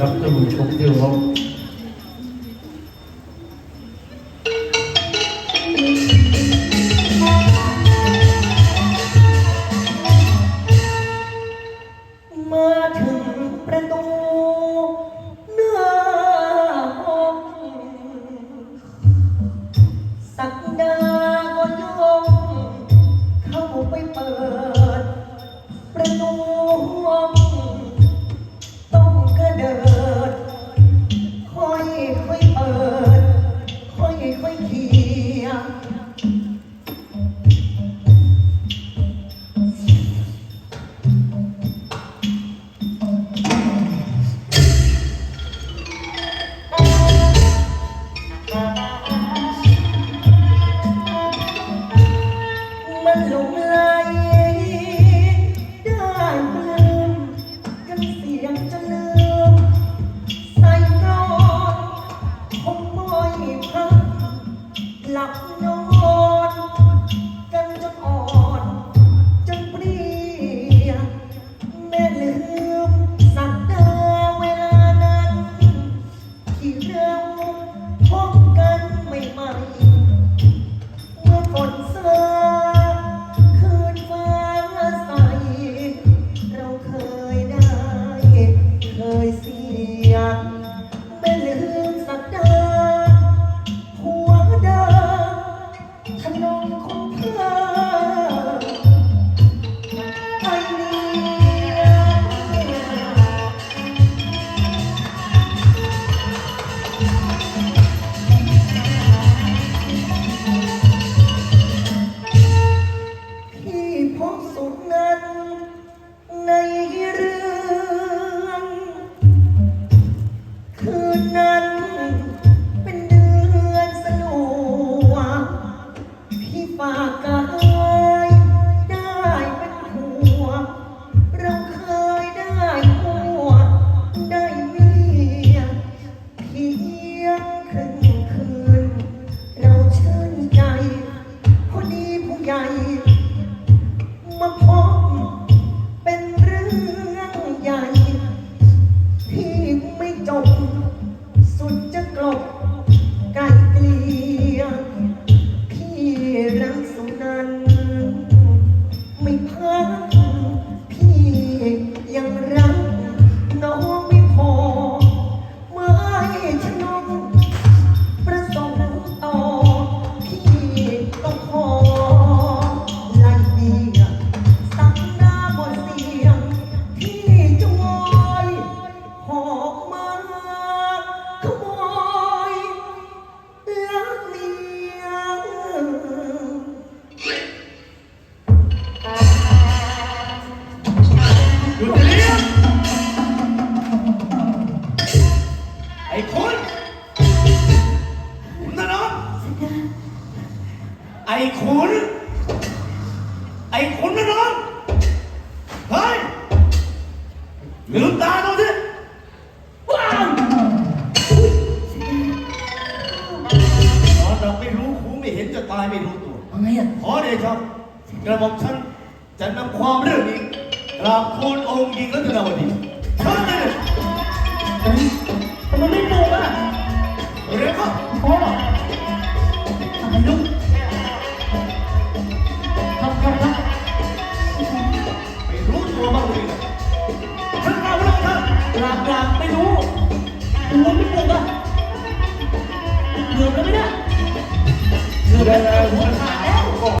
ครับท่านผู้ชมที่เคารพมาถึงประตูหน้าห้องสักดาก็ยองเข้าไปเปิด ประตูห้อง ยค่อยๆเคลียร์มันหลงไหลได้ปลืมกันเสียงจนลืม สี เป็นเดือนสนุวพี่ฝากกายได้เป็นหัว เราเคยได้หัว ได้เมียเพียงครึ่ง ไอ้คุณไอ้คุณนะน้องเฮ้ยลืมตาดูสิว้าวนอนเราไม่รู้หูไม่เห็นจะตายไม่รู้ตัวอะไรอะขอเดชะกระบอกฉันจะนำความเรื่องนี้กราบทูลองค์หญิงรัตนาวดีเชิญ กูไม่ปลุกอะเกือบแล้วไหมเนี่ยเกือบแล้ว